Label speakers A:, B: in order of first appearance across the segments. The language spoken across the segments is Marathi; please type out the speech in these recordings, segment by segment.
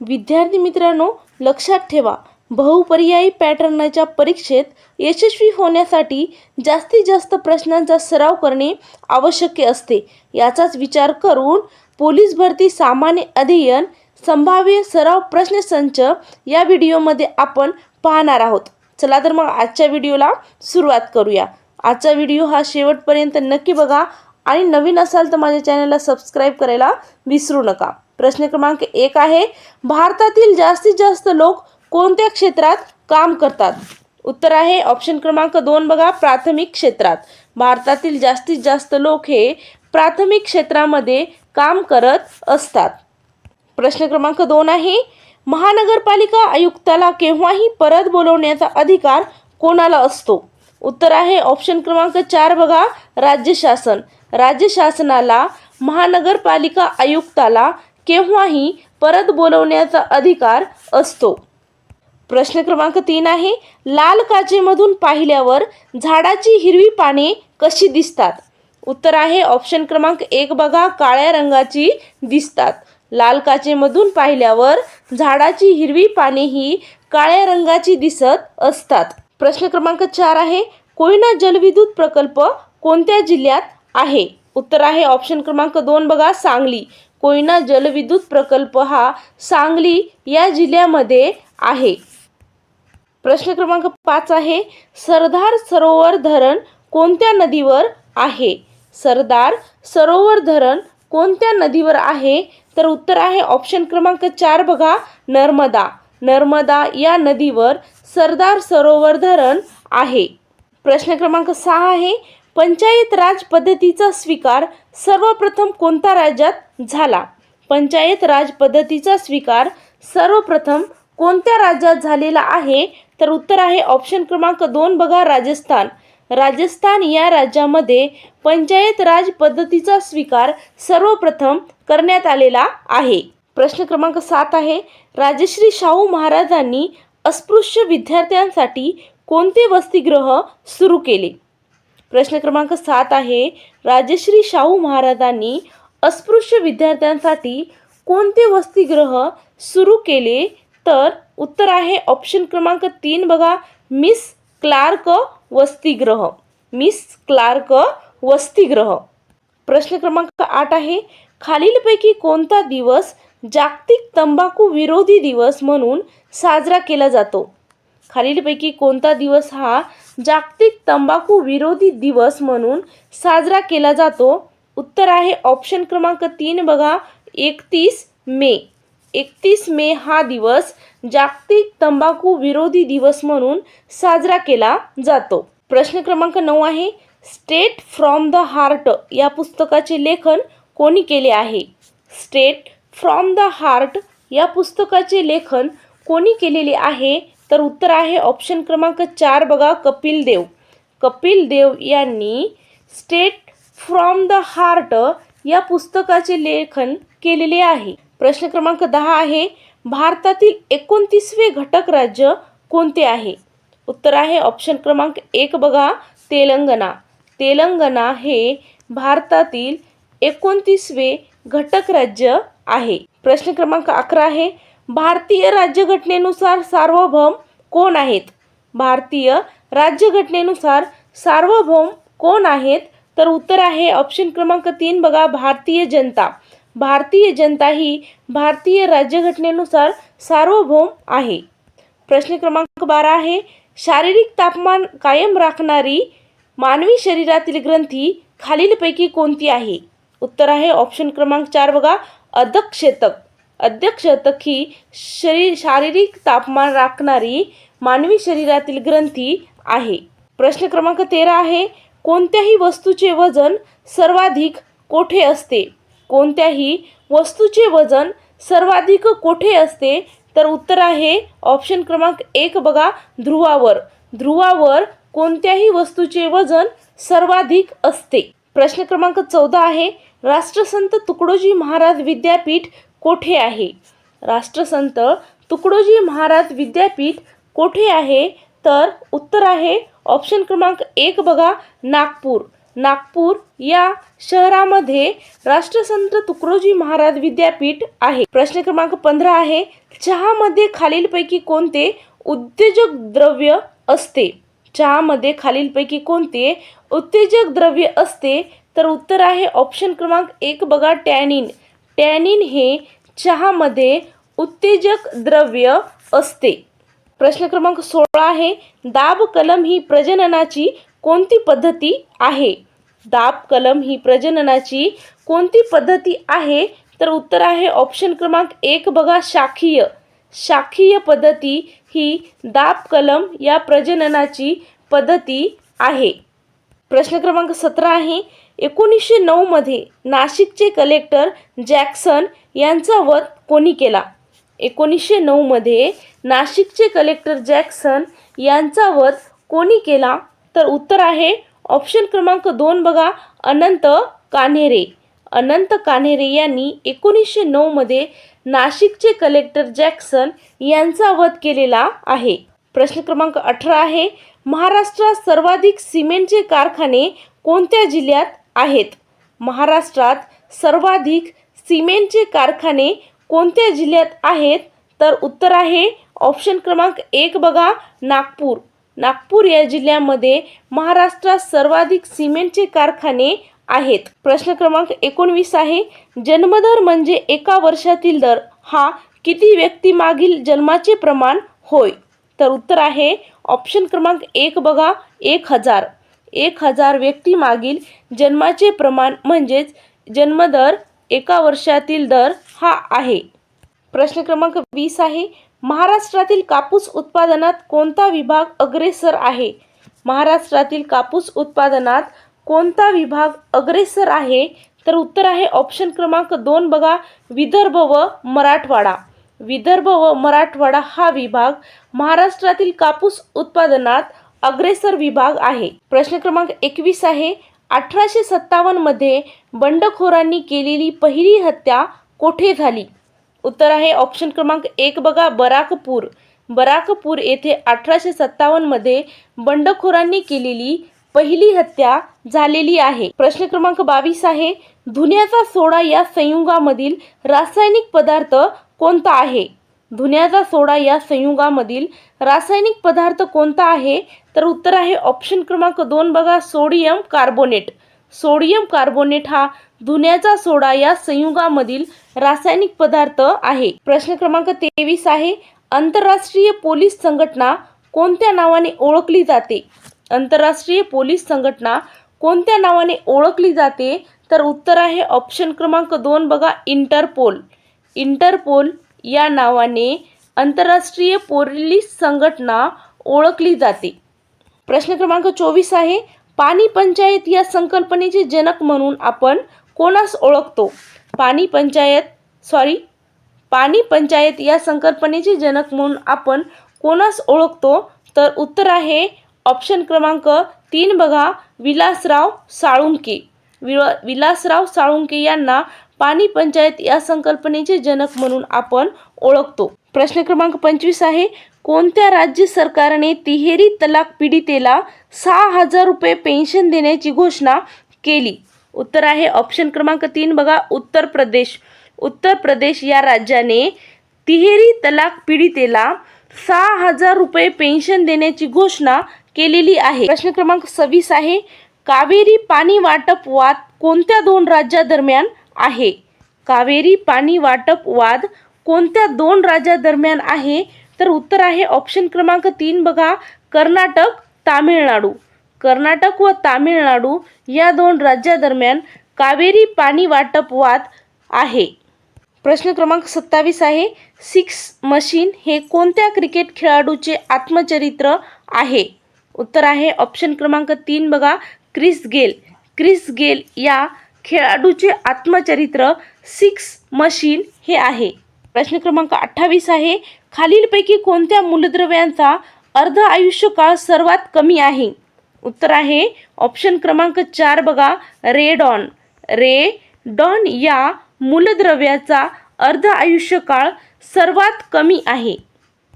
A: विद्यार्थी मित्रांनो लक्षात ठेवा बहुपर्यायी पॅटर्नच्या परीक्षेत यशस्वी होण्यासाठी जास्तीत जास्त प्रश्नांचा सराव करणे आवश्यक असते. याचाच विचार करून पोलीस भरती सामान्य अध्ययन संभाव्य सराव प्रश्नसंच या व्हिडिओमध्ये आपण पाहणार आहोत. चला तर मग आजच्या व्हिडिओला सुरुवात करूया. आजचा व्हिडिओ हा शेवटपर्यंत नक्की बघा आणि नवीन असाल तर माझ्या चॅनलला सबस्क्राईब करायला विसरू नका. प्रश्न क्रमांक एक आहे भारतातील जास्तीत जास्त लोक कोणत्या क्षेत्रात काम करतात? उत्तर आहे ऑप्शन क्रमांक दोन बघा प्राथमिक क्षेत्रात. भारतातील जास्तीत जास्त लोक हे प्राथमिक क्षेत्रामध्ये काम करत असतात. प्रश्न क्रमांक दोन आहे महानगरपालिका आयुक्ताला केव्हाही परत बोलवण्याचा अधिकार कोणाला असतो? उत्तर आहे ऑप्शन क्रमांक चार बघा राज्य शासन. राज्य शासनाला महानगरपालिका आयुक्ताला केव्हाही परत बोलवण्याचा अधिकार असतो. प्रश्न क्रमांक तीन आहे लाल काचेमधून पाहिल्यावर झाडाची हिरवी पाने कशी दिसतात? उत्तर आहे ऑप्शन क्रमांक एक बघा काळ्या रंगाची दिसतात. लाल काचेमधून पाहिल्यावर झाडाची हिरवी पाने ही काळ्या रंगाची दिसत असतात. प्रश्न क्रमांक चार आहे कोयना जलविद्युत प्रकल्प कोणत्या जिल्ह्यात आहे? उत्तर आहे ऑप्शन क्रमांक दोन बघा सांगली. कोयना जलविद्युत प्रकल्प हा सांगली या जिल्ह्यामध्ये आहे. प्रश्न क्रमांक पाच आहे सरदार सरोवर धरण कोणत्या नदीवर आहे? सरदार सरोवर धरण कोणत्या नदीवर आहे? तर उत्तर आहे ऑप्शन क्रमांक चार बघा नर्मदा. नर्मदा या नदीवर सरदार सरोवर धरण आहे. प्रश्न क्रमांक सहा आहे पंचायत राज पद्धतीचा स्वीकार सर्वप्रथम कोणत्या राज्यात झाला? पंचायत राज पद्धतीचा स्वीकार सर्वप्रथम कोणत्या राज्यात झालेला आहे? तर उत्तर आहे ऑप्शन क्रमांक दोन बघा राजस्थान. राजस्थान या राज्यामध्ये पंचायत राज पद्धतीचा स्वीकार सर्वप्रथम करण्यात आलेला आहे. प्रश्न क्रमांक सात आहे. राजश्री शाहू महाराजांनी अस्पृश्य विद्यार्थ्यांसाठी कोणते वसतिगृह सुरू केले? प्रश्न क्रमांक सात आहे राजश्री शाहू महाराजांनी अस्पृश्य विद्यार्थ्यांसाठी कोणते वसतिगृह सुरू केले? तर उत्तर आहे ऑप्शन क्रमांक तीन बघा मिस क्लार्क वसतिगृह. मिस क्लार्क वसतिगृह. प्रश्न क्रमांक आठ आहे खालीलपैकी कोणता दिवस जागतिक तंबाखू विरोधी दिवस म्हणून साजरा केला जातो? खालीलपैकी कोणता दिवस हा जागतिक तंबाखू विरोधी दिवस म्हणून साजरा केला जातो? उत्तर आहे ऑप्शन क्रमांक तीन बघा. एकतीस मे. एकतीस मे हा दिवस जागतिक तंबाखू विरोधी दिवस म्हणून साजरा केला जातो. प्रश्न क्रमांक नऊ आहे स्टेट फ्रॉम द हार्ट या पुस्तकाचे लेखन कोणी केले आहे? स्टेट फ्रॉम द हार्ट या पुस्तकाचे लेखन कोणी केलेले आहे? तर उत्तर आहे ऑप्शन क्रमांक चार बघा कपिल देव. कपिल देव यांनी स्टेट फ्रॉम द हार्ट या पुस्तकाचे लेखन केलेले आहे. प्रश्न क्रमांक दहा आहे भारतातील एकोणतीसवे घटक राज्य कोणते आहे? उत्तर आहे ऑप्शन क्रमांक एक बघा तेलंगणा. तेलंगणा हे भारतातील एकोणतीसवे घटक राज्य आहे. प्रश्न क्रमांक अकरा आहे भारतीय राज्यघटनेनुसार सार्वभौम कोण आहेत? भारतीय राज्यघटनेनुसार सार्वभौम कोण आहेत? तर उत्तर आहे ऑप्शन क्रमांक तीन बघा भारतीय जनता. भारतीय जनता ही भारतीय राज्यघटनेनुसार सार्वभौम आहे. प्रश्न क्रमांक बारा आहे. शारीरिक तापमान कायम राखणारी मानवी शरीरातील ग्रंथी खालीलपैकी कोणती आहे? उत्तर आहे ऑप्शन क्रमांक चार बघा अधक्षेतक अध्यक्षतक ही शरीर शारीरिक तापमान राखणारी मानवी शरीरातील ग्रंथी आहे. प्रश्न क्रमांक तेरा आहे कोणत्याही वस्तूचे वजन सर्वाधिक कोठे असते? कोणत्याही वस्तूचे वजन सर्वाधिक कोठे असते? तर उत्तर आहे ऑप्शन क्रमांक एक बघा ध्रुवावर. ध्रुवावर कोणत्याही वस्तूचे वजन सर्वाधिक असते? प्रश्न क्रमांक चौदा आहे राष्ट्रसंत तुकडोजी महाराज विद्यापीठ कोठे आहे? राष्ट्रसंत तुकडोजी महाराज विद्यापीठ कोठे आहे? तर उत्तर आहे ऑप्शन क्रमांक एक बघा नागपूर. नागपूर या शहरामध्ये राष्ट्रसंत तुकडोजी महाराज विद्यापीठ आहे. प्रश्न क्रमांक पंधरा आहे चहामध्ये खालीलपैकी कोणते उत्तेजक द्रव्य असते? चहामध्ये खालीलपैकी कोणते उत्तेजक द्रव्य असते? तर उत्तर आहे ऑप्शन क्रमांक एक बघा टॅनिन. टॅनिन हे चहामध्ये उत्तेजक द्रव्य असते. प्रश्न क्रमांक सोळा आहे दाब कलम ही प्रजननाची कोणती पद्धती आहे? दाब कलम ही प्रजननाची कोणती पद्धती आहे? तर उत्तर आहे ऑप्शन क्रमांक एक बघा शाखीय. शाखीय पद्धती ही दाब कलम या प्रजननाची पद्धती आहे. प्रश्न क्रमांक सतरा आहे एकोणीसशे नऊमध्ये नाशिकचे कलेक्टर जॅक्सन यांचा वध कोणी केला? एकोणीसशे नऊमध्ये नाशिकचे कलेक्टर जॅक्सन यांचा वध कोणी केला? तर उत्तर आहे ऑप्शन क्रमांक दोन बघा अनंत कान्हेरे. अनंत कान्हेरे यांनी एकोणीसशे नऊमध्ये नाशिकचे कलेक्टर जॅक्सन यांचा वध केलेला आहे. प्रश्न क्रमांक अठरा आहे महाराष्ट्रात सर्वाधिक सिमेंटचे कारखाने कोणत्या जिल्ह्यात आहेत. महाराष्ट्रात सर्वाधिक सिमेंटचे कारखाने कोणत्या जिल्ह्यात आहेत? तर उत्तर आहे ऑप्शन क्रमांक एक बघा नागपूर. नागपूर या जिल्ह्यामध्ये महाराष्ट्रात सर्वाधिक सिमेंटचे कारखाने आहेत. प्रश्न क्रमांक एकोणवीस आहे जन्मदर म्हणजे एका वर्षातील दर. हा किती व्यक्तीमागील जन्माचे प्रमाण होय? तर उत्तर आहे ऑप्शन क्रमांक एक बघा एक हजार. एक हजार व्यक्तीमागील जन्माचे प्रमाण म्हणजेच जन्मदर एका वर्षातील दर हा आहे. प्रश्न क्रमांक वीस आहे महाराष्ट्रातील कापूस उत्पादनात कोणता विभाग अग्रेसर आहे? महाराष्ट्रातील कापूस उत्पादनात कोणता विभाग अग्रेसर आहे? तर उत्तर आहे ऑप्शन क्रमांक दोन बघा विदर्भ व मराठवाडा. विदर्भ व मराठवाडा हा विभाग महाराष्ट्रातील कापूस उत्पादनात अग्रेसर विभाग आहे. प्रश्न क्रमांक एकवीस आहे. अठराशे सत्तावन्नमध्ये बंडखोरांनी केलेली पहिली हत्या कोठे झाली? उत्तर आहे ऑप्शन क्रमांक एक बघा बराकपूर. बराकपूर येथे अठराशे सत्तावन्नमध्ये बंडखोरांनी केलेली पहिली हत्या झालेली आहे. प्रश्न क्रमांक बावीस आहे. धुन्याचा सोडा या संयुगामधील रासायनिक पदार्थ कोणता आहे? धुन्याचा सोडा या संयुगामधील रासायनिक पदार्थ कोणता आहे? तर उत्तर आहे ऑप्शन क्रमांक दोन बघा सोडियम कार्बोनेट सोडियम कार्बोनेट हा धुन्याचा सोडा या संयुगामधील रासायनिक पदार्थ आहे. प्रश्न क्रमांक तेवीस आहे आंतरराष्ट्रीय पोलीस संघटना कोणत्या नावाने ओळखली जाते? आंतरराष्ट्रीय पोलीस संघटना कोणत्या नावाने ओळखली जाते? तर उत्तर आहे ऑप्शन क्रमांक दोन बघा इंटरपोल इंटरपोल या नावाने आंतरराष्ट्रीय पोलीस संघटना ओळखली जाते. प्रश्न क्रमांक चोवीस आहे पाणी पंचायत या संकल्पनेचे जनक म्हणून आपण कोणास ओळखतो? पाणी पंचायत सॉरी पाणी पंचायत या संकल्पनेचे जनक म्हणून आपण कोणास ओळखतो? तर उत्तर आहे ऑप्शन क्रमांक तीन बघा विलासराव साळुंके. विळ विलासराव साळुंके यांना पाणी पंचायत या संकल्पनेचे जनक म्हणून आपण ओळखतो. प्रश्न क्रमांक पंचवीस आहे कोणत्या राज्य सरकारने तिहेरी तलाक पीडितेला सहा हजार रुपये पेन्शन देण्याची घोषणा केली? उत्तर आहे ऑप्शन क्रमांक तीन बघा उत्तर प्रदेश. उत्तर प्रदेश या राज्याने तिहेरी तलाक पीडितेला सहा हजार रुपये पेन्शन देण्याची घोषणा केलेली आहे. प्रश्न क्रमांक सव्वीस आहे कावेरी पाणी वाटप वाद कोणत्या दोन राज्यादरम्यान आहे? कावेरी पाणी वाटप वाद कोणत्या दोन राज्यादरम्यान आहे? तर उत्तर आहे ऑप्शन क्रमांक तीन बघा. कर्नाटक तामिळनाडू. कर्नाटक व तामिळनाडू या दोन राज्यादरम्यान कावेरी पाणी वाटप वाद आहे. प्रश्न क्रमांक सत्तावीस आहे. सिक्स मशीन हे कोणत्या क्रिकेट खेळाडूचे आत्मचरित्र आहे? उत्तर आहे ऑप्शन क्रमांक तीन बघा. Chris Gayle. क्रिस गेल या खेळाडूचे आत्मचरित्र सिक्स मशीन हे आहे. प्रश्न क्रमांक अठ्ठावीस आहे खालीलपैकी कोणत्या मूलद्रव्यांचा अर्ध आयुष्यकाळ सर्वात कमी आहे? उत्तर आहे ऑप्शन क्रमांक चार बघा रेडॉन. रे डॉन या मूलद्रव्याचा अर्ध आयुष्यकाळ सर्वात कमी आहे.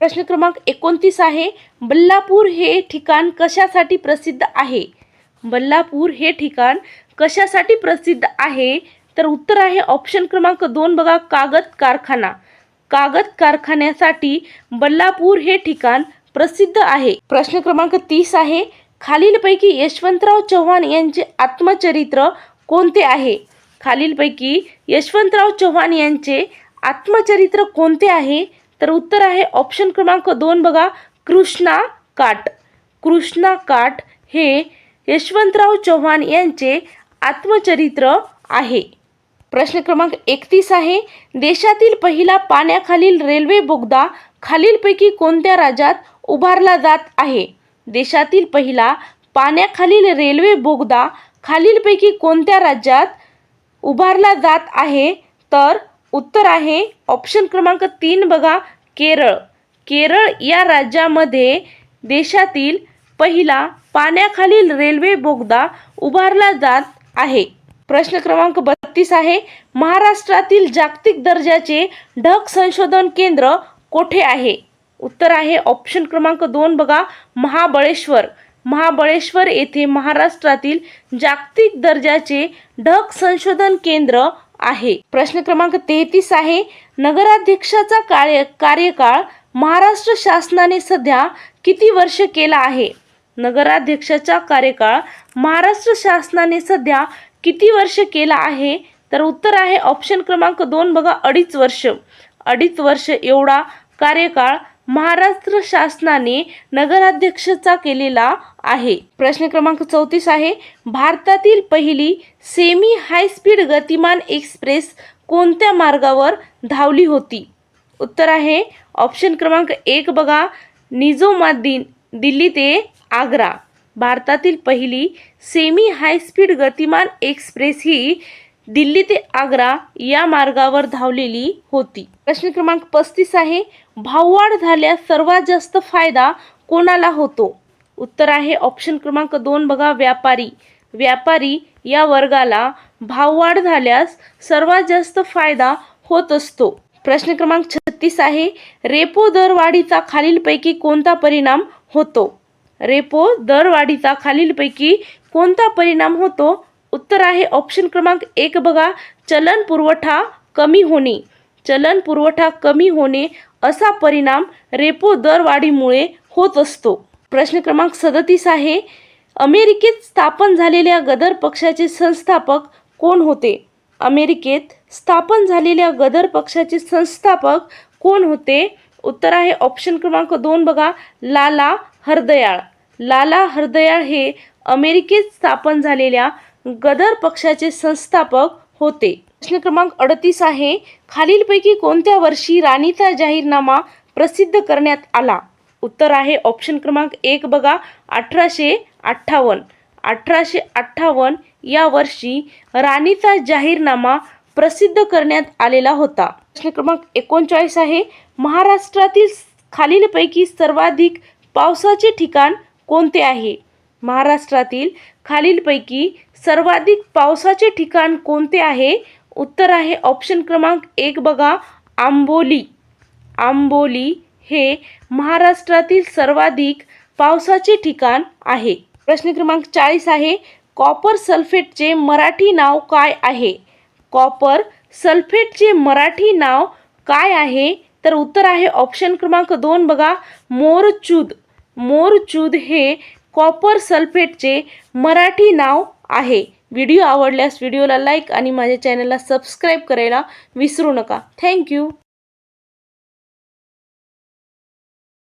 A: प्रश्न क्रमांक एकोणतीस आहे बल्लापूर हे ठिकाण कशासाठी प्रसिद्ध आहे? बल्लापूर हे ठिकाण कशासाठी प्रसिद्ध आहे? तर उत्तर आहे ऑप्शन क्रमांक दोन बघा कागद कारखाना. कागद कारखान्यासाठी बल्लापूर हे ठिकाण प्रसिद्ध आहे. प्रश्न क्रमांक तीस आहे खालीलपैकी यशवंतराव चव्हाण यांचे आत्मचरित्र कोणते आहे? खालीलपैकी यशवंतराव चव्हाण यांचे आत्मचरित्र कोणते आहे? तर उत्तर आहे ऑप्शन क्रमांक दोन बघा कृष्णा काट. कृष्णा काट हे यशवंतराव चव्हाण यांचे आत्मचरित्र आहे. प्रश्न क्रमांक एकतीस आहे. देशातील पहिला पाण्याखालील रेल्वे बोगदा खालीलपैकी कोणत्या राज्यात उभारला जात आहे? देशातील पहिला पाण्याखालील रेल्वे बोगदा खालीलपैकी कोणत्या राज्यात उभारला जात आहे? तर उत्तर आहे ऑप्शन क्रमांक तीन बघा केरळ. केरळ या राज्यामध्ये देशातील पहिला पाण्याखालील रेल्वे बोगदा उभारला जात आहे. प्रश्न क्रमांक बत्तीस आहे. महाराष्ट्रातील जागतिक दर्जाचे ढग संशोधन केंद्र कोठे आहे? उत्तर आहे ऑप्शन क्रमांक दोन बघा महाबळेश्वर. महाबळेश्वर येथे महाराष्ट्रातील जागतिक दर्जाचे ढग संशोधन केंद्र आहे. प्रश्न क्रमांक तेहतीस आहे. नगराध्यक्षाचा कार्य कार्यकाळ महाराष्ट्र शासनाने सध्या किती वर्ष केला आहे? नगराध्यक्षाचा कार्यकाळ महाराष्ट्र शासनाने सध्या किती वर्ष केला आहे? तर उत्तर आहे ऑप्शन क्रमांक दोन बघा अडीच वर्ष. अडीच वर्ष एवढा कार्यकाळ महाराष्ट्र शासनाने नगराध्यक्षचा केलेला आहे. प्रश्न क्रमांक चौतीस आहे भारतातील पहिली semi high speed Gatimaan express कोणत्या मार्गावर धावली होती? उत्तर आहे ऑप्शन क्रमांक एक बघा निझोमाद्दीन दिल्ली ते आग्रा. भारतातील पहिली semi high speed Gatimaan express ही दिल्ली ते आग्रा या मार्गावर धावलेली होती. प्रश्न क्रमांक पस्तीस आहे भाववाढ झाल्यास सर्वात जास्त फायदा कोणाला होतो? उत्तर आहे ऑप्शन क्रमांक दोन बघा व्यापारी. व्यापारी या वर्गाला भाववाढ झाल्यास सर्वात जास्त फायदा होत असतो. प्रश्न क्रमांक छत्तीस आहे रेपो दरवाढीचा खालीलपैकी कोणता परिणाम होतो? रेपो दरवाढीचा खालीलपैकी कोणता परिणाम होतो? उत्तर आहे ऑप्शन क्रमांक एक बघा. चलन पुरवठा कमी होणे. चलन पुरवठा कमी होणे असा परिणाम रेपो दरवाढीमुळे होत असतो. प्रश्न क्रमांक सदतीस आहे. अमेरिकेत स्थापन झालेल्या गदर पक्षाचे संस्थापक कोण होते? अमेरिकेत स्थापन झालेल्या गदर पक्षाचे संस्थापक कोण होते? उत्तर आहे ऑप्शन क्रमांक दोन बघा. लाला हरदयाळ. लाला हरदयाळ हे अमेरिकेत स्थापन झालेल्या गदर पक्षाचे संस्थापक होते. प्रश्न क्रमांक अडतीस आहे खालीलपैकी कोणत्या वर्षी राणीचा जाहीरनामा प्रसिद्ध करण्यात आला? उत्तर आहे ऑप्शन क्रमांक एक बघा अठराशे अठ्ठावन्न. अठराशे अठ्ठावन्न या वर्षी राणीचा जाहीरनामा प्रसिद्ध करण्यात आलेला होता. प्रश्न क्रमांक एकोणचाळीस आहे महाराष्ट्रातील खालीलपैकी सर्वाधिक पावसाचे ठिकाण कोणते आहे? महाराष्ट्रातील खालीलपैकी सर्वाधिक पावसाचे ठिकाण कोणते आहे? उत्तर आहे ऑप्शन क्रमांक एक बघा आंबोली. आंबोली हे महाराष्ट्रातील सर्वाधिक पावसाचे ठिकाण आहे. प्रश्न क्रमांक चाळीस आहे कॉपर सल्फेटचे मराठी नाव काय आहे? कॉपर सल्फेटचे मराठी नाव काय आहे? तर उत्तर आहे ऑप्शन क्रमांक दोन बघा मोरचूद. मोरचूद हे कॉपर सल्फेटचे मराठी नाव आहे. व्हिडिओ आवडल्यास व्हिडिओला लाईक आणि माझ्या चॅनलला सबस्क्राईब करायला विसरू नका. थँक्यू.